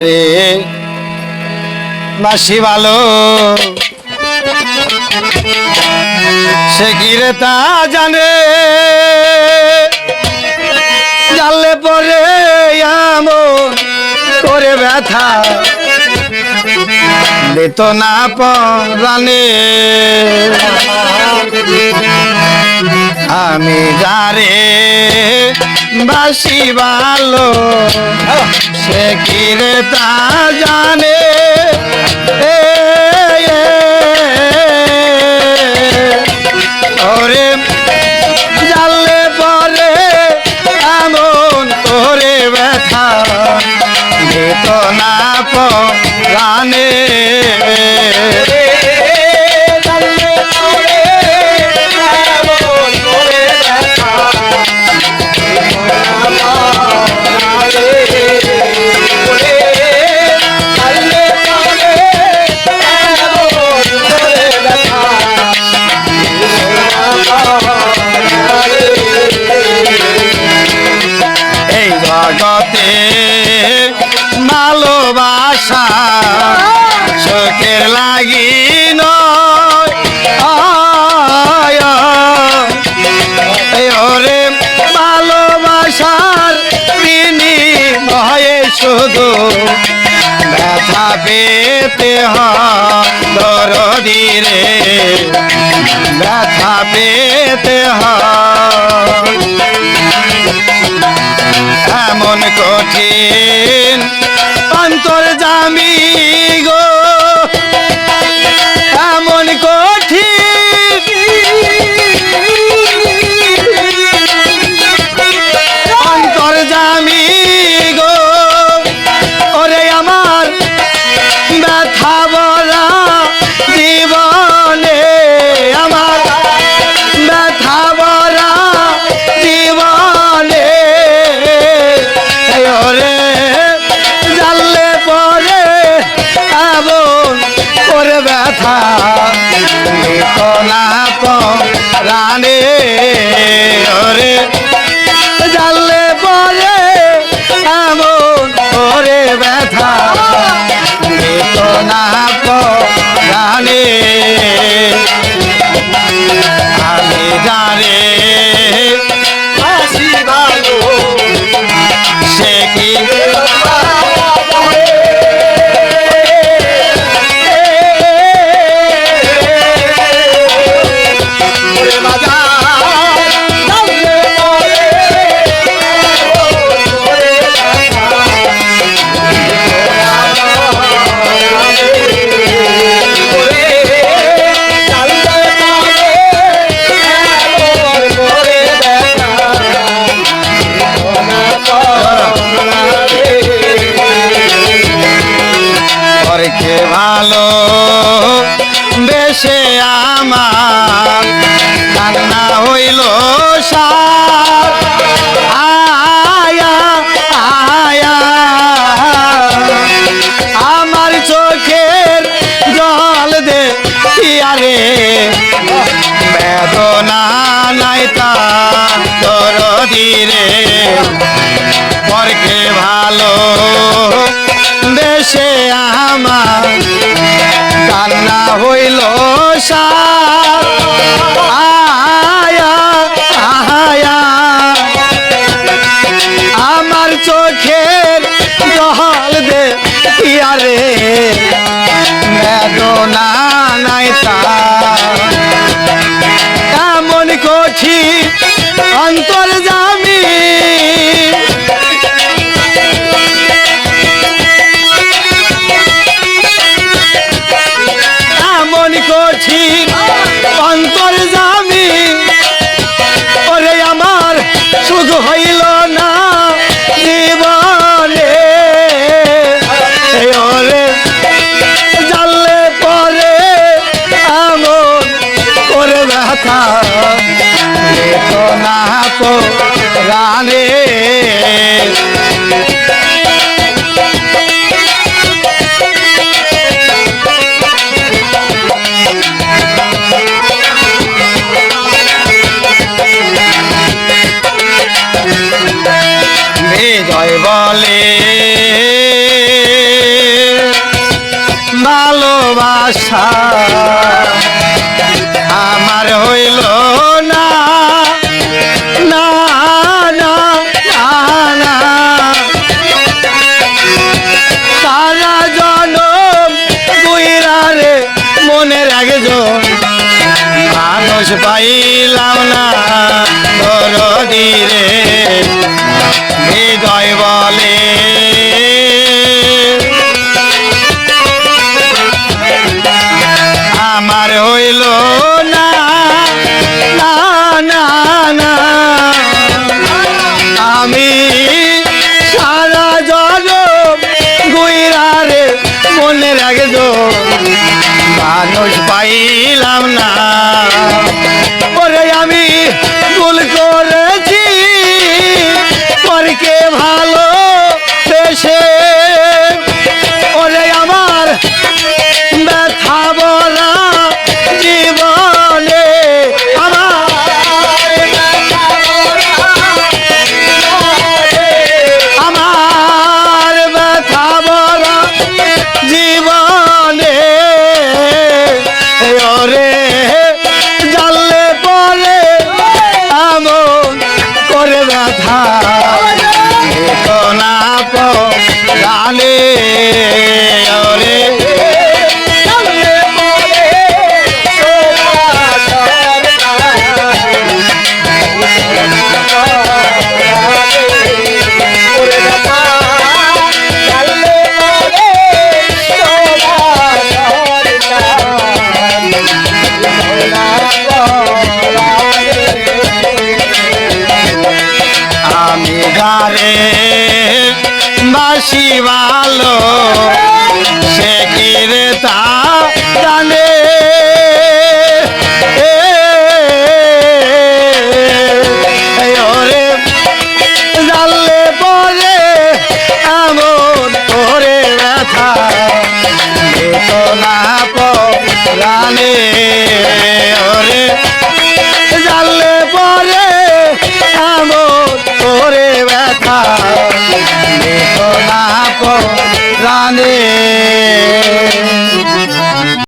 রে। বাসি ভালো সে কি রে তা জানে। জানলে পরে এমন করে ব্যথা। দিত না পরানে আমি যারে বাসি ভালো সে কি তা জগতে ভালোবাসা চোখের লাগি ওরে ভালোবাসার বিনিময়ে শুধু ব্যথা পেতে হরদি রে ব্যথা পেতে হয় Rani. বেশে আমার কান্না হইল আয়া আয়া। আমার চোখের জল দে আরে? বেদনা নাই তা তোর ধীরে পরকে ভালো দেশে আমার কান্না হইল সার বলে। ভালোবাসা আমার হইল না না মানুষ পাইলাম না ধরো রে মানুষ পাইলাম না। ওরে আমি গারে বাসি ভালো সে কিরে তা জানে?